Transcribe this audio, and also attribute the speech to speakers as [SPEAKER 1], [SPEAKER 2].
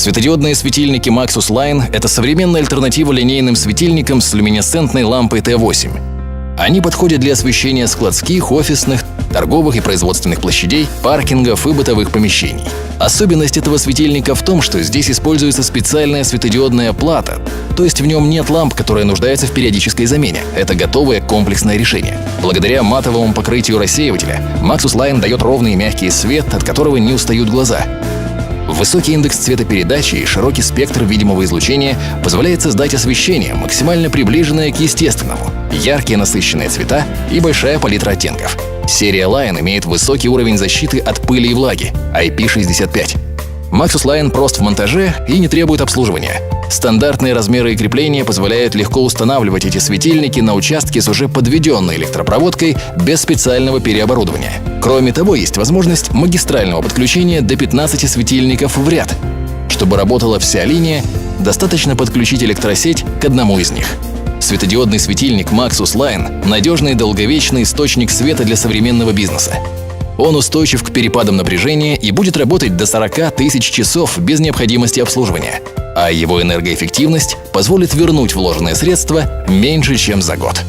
[SPEAKER 1] Светодиодные светильники Maxus Line — это современная альтернатива линейным светильникам с люминесцентной лампой T8. Они подходят для освещения складских, офисных, торговых и производственных площадей, паркингов и бытовых помещений. Особенность этого светильника в том, что здесь используется специальная светодиодная плата, то есть в нем нет ламп, которая нуждается в периодической замене. Это готовое комплексное решение. Благодаря матовому покрытию рассеивателя Maxus Line дает ровный и мягкий свет, от которого не устают глаза. Высокий индекс цветопередачи и широкий спектр видимого излучения позволяет создать освещение, максимально приближенное к естественному, яркие насыщенные цвета и большая палитра оттенков. Серия Lion имеет высокий уровень защиты от пыли и влаги IP65. Maxus Line прост в монтаже и не требует обслуживания. Стандартные размеры и крепления позволяют легко устанавливать эти светильники на участке с уже подведенной электропроводкой без специального переоборудования. Кроме того, есть возможность магистрального подключения до 15 светильников в ряд. Чтобы работала вся линия, достаточно подключить электросеть к одному из них. Светодиодный светильник Maxus Line – надежный долговечный источник света для современного бизнеса. Он устойчив к перепадам напряжения и будет работать до 40 тысяч часов без необходимости обслуживания а его энергоэффективность позволит вернуть вложенные средства меньше, чем за год.